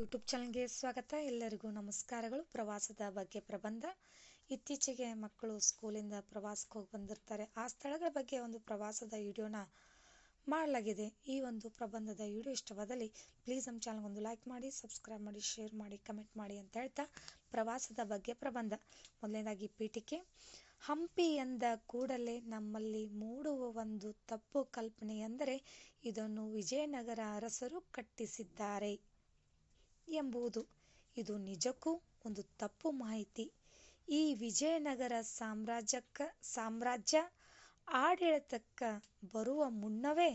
YouTube ಚಾನಲ್ಗೆ ಸ್ವಾಗತ. ಎಲ್ಲರಿಗೂ ನಮಸ್ಕಾರಗಳು. ಪ್ರವಾಸದ ಬಗ್ಗೆ ಪ್ರಬಂಧ. ಇತ್ತೀಚೆಗೆ ಮಕ್ಕಳು ಸ್ಕೂಲಿಂದ ಪ್ರವಾಸಕ್ಕೆ ಹೋಗಿ ಬಂದಿರ್ತಾರೆ. ಆ ಸ್ಥಳಗಳ ಬಗ್ಗೆ ಒಂದು ಪ್ರವಾಸದ ವಿಡಿಯೋನ ಮಾಡಲಾಗಿದೆ. ಈ ಒಂದು ಪ್ರಬಂಧದ ವಿಡಿಯೋ ಇಷ್ಟವಾದಲ್ಲಿ ಪ್ಲೀಸ್ ನಮ್ಮ ಚಾನಲ್ಗೆ ಒಂದು ಲೈಕ್ ಮಾಡಿ, ಸಬ್ಸ್ಕ್ರೈಬ್ ಮಾಡಿ, ಶೇರ್ ಮಾಡಿ, ಕಮೆಂಟ್ ಮಾಡಿ ಅಂತ ಹೇಳ್ತಾ ಪ್ರವಾಸದ ಬಗ್ಗೆ ಪ್ರಬಂಧ. ಮೊದಲನೇದಾಗಿ ಪೀಠಿಕೆ. ಹಂಪಿ ಎಂದ ಕೂಡಲೇ ನಮ್ಮಲ್ಲಿ ಮೂಡುವ ಒಂದು ತಪ್ಪು ಕಲ್ಪನೆ ಎಂದರೆ ಇದನ್ನು ವಿಜಯನಗರ ಅರಸರು ಕಟ್ಟಿಸಿದ್ದಾರೆ. ಎಂಬುದು. ಇದು ನಿಜಕ್ಕೂ ಒಂದು ತಪ್ಪು ಮಾಹಿತಿ. ಈ ವಿಜಯನಗರ ಸಾಮ್ರಾಜ್ಯಕ್ಕ, ಸಾಮ್ರಾಜ್ಯ ಆಡಳಿತಕ್ಕ ಬರುವ ಮುನ್ನವೇ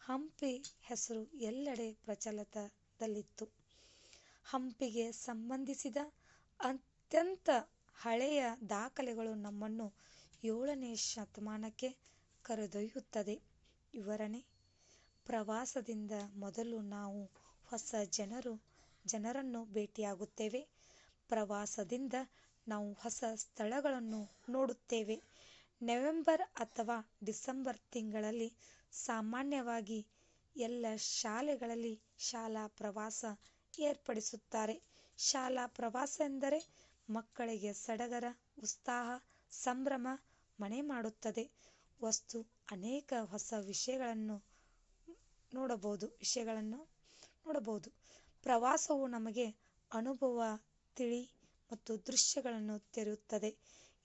ಹಂಪಿ ಹೆಸರು ಎಲ್ಲೆಡೆ ಪ್ರಚಲಿತದಲ್ಲಿತ್ತು. ಹಂಪಿಗೆ ಸಂಬಂಧಿಸಿದ ಅತ್ಯಂತ ಹಳೆಯ ದಾಖಲೆಗಳು ನಮ್ಮನ್ನು ಏಳನೇ ಶತಮಾನಕ್ಕೆ ಕರೆದೊಯ್ಯುತ್ತದೆ. ವಿವರಣೆ. ಪ್ರವಾಸದಿಂದ ಮೊದಲು ನಾವು ಹೊಸ ಜನರು ಜನರನ್ನು ಭೇಟಿಯಾಗುತ್ತೇವೆ. ಪ್ರವಾಸದಿಂದ ನಾವು ಹೊಸ ಸ್ಥಳಗಳನ್ನು ನೋಡುತ್ತೇವೆ. ನವೆಂಬರ್ ಅಥವಾ ಡಿಸೆಂಬರ್ ತಿಂಗಳಲ್ಲಿ ಸಾಮಾನ್ಯವಾಗಿ ಎಲ್ಲ ಶಾಲೆಗಳಲ್ಲಿ ಶಾಲಾ ಪ್ರವಾಸ ಏರ್ಪಡಿಸುತ್ತಾರೆ. ಶಾಲಾ ಪ್ರವಾಸ ಎಂದರೆ ಮಕ್ಕಳಿಗೆ ಸಡಗರ, ಉತ್ಸಾಹ, ಸಂಭ್ರಮ ಮನೆ ಮಾಡುತ್ತದೆ. ವಸ್ತು, ಅನೇಕ ಹೊಸ ವಿಷಯಗಳನ್ನು ನೋಡಬಹುದು ವಿಷಯಗಳನ್ನು ನೋಡಬಹುದು. ಪ್ರವಾಸವು ನಮಗೆ ಅನುಭವ, ತಿಳಿ ಮತ್ತು ದೃಶ್ಯಗಳನ್ನು ತೆರೆಯುತ್ತದೆ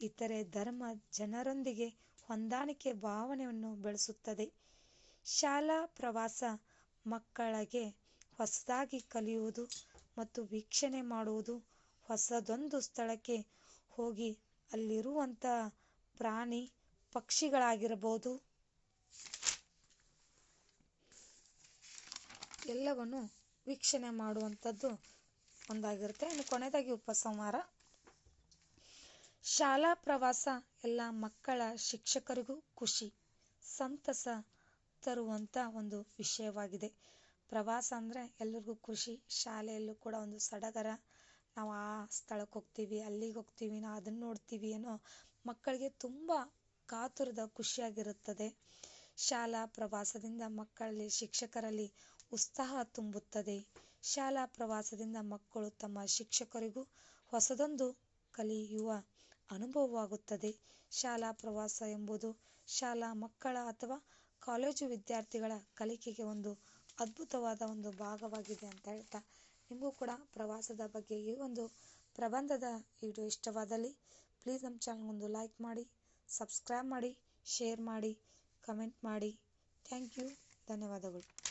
ಇತರೆ ಧರ್ಮ ಜನರೊಂದಿಗೆ ಹೊಂದಾಣಿಕೆ ಭಾವನೆಯನ್ನು ಬೆಳೆಸುತ್ತದೆ. ಶಾಲಾ ಪ್ರವಾಸ ಮಕ್ಕಳಿಗೆ ಹೊಸದಾಗಿ ಕಲಿಯುವುದು ಮತ್ತು ವೀಕ್ಷಣೆ ಮಾಡುವುದು ಹೊಸದೊಂದು ಸ್ಥಳಕ್ಕೆ ಹೋಗಿ ಅಲ್ಲಿರುವಂಥ ಪ್ರಾಣಿ ಪಕ್ಷಿಗಳಾಗಿರಬಹುದು. ಎಲ್ಲವನ್ನು ವೀಕ್ಷಣೆ ಮಾಡುವಂಥದ್ದು ಒಂದಾಗಿರುತ್ತೆ. ಇನ್ನು ಕೊನೆಯದಾಗಿ ಉಪಸಂಹಾರ ಶಾಲಾ ಪ್ರವಾಸ ಎಲ್ಲ ಮಕ್ಕಳ ಶಿಕ್ಷಕರಿಗೂ ಖುಷಿ, ಸಂತಸ ತರುವಂಥ ಒಂದು ವಿಷಯವಾಗಿದೆ. ಪ್ರವಾಸ ಅಂದರೆ ಎಲ್ಲರಿಗೂ ಖುಷಿ. ಶಾಲೆಯಲ್ಲೂ ಕೂಡ ಒಂದು ಸಡಗರ. ನಾವು ಆ ಸ್ಥಳಕ್ಕೆ ಹೋಗ್ತೀವಿ, ಅಲ್ಲಿಗೆ ಹೋಗ್ತೀವಿ, ನಾವು ಅದನ್ನು ನೋಡ್ತೀವಿ ಅನ್ನೋ ಮಕ್ಕಳಿಗೆ ತುಂಬ ಕಾತುರದ ಖುಷಿಯಾಗಿರುತ್ತದೆ. ಶಾಲಾ ಪ್ರವಾಸದಿಂದ ಮಕ್ಕಳಲ್ಲಿ, ಶಿಕ್ಷಕರಲ್ಲಿ ಉತ್ಸಾಹ ತುಂಬುತ್ತದೆ. ಶಾಲಾ ಪ್ರವಾಸದಿಂದ ಮಕ್ಕಳು ತಮ್ಮ ಶಿಕ್ಷಕರಿಗೂ ಹೊಸದೊಂದು ಕಲಿಯುವ ಅನುಭವವಾಗುತ್ತದೆ. ಶಾಲಾ ಪ್ರವಾಸ ಎಂಬುದು ಶಾಲಾ ಮಕ್ಕಳ ಅಥವಾ ಕಾಲೇಜು ವಿದ್ಯಾರ್ಥಿಗಳ ಕಲಿಕೆಗೆ ಒಂದು ಅದ್ಭುತವಾದ ಒಂದು ಭಾಗವಾಗಿದೆ ಅಂತ ಹೇಳ್ತಾ ನಿಮಗೂ ಕೂಡ ಪ್ರವಾಸದ ಬಗ್ಗೆ ಈ ಒಂದು ಪ್ರಬಂಧದ ವಿಡಿಯೋ ಇಷ್ಟವಾದಲ್ಲಿ ಪ್ಲೀಸ್ ನಮ್ಮ ಚಾನಲ್ಗೊಂದು ಲೈಕ್ ಮಾಡಿ, ಸಬ್ಸ್ಕ್ರೈಬ್ ಮಾಡಿ, ಶೇರ್ ಮಾಡಿ, ಕಮೆಂಟ್ ಮಾಡಿ. Thank you. ಧನ್ಯವಾದಗಳು.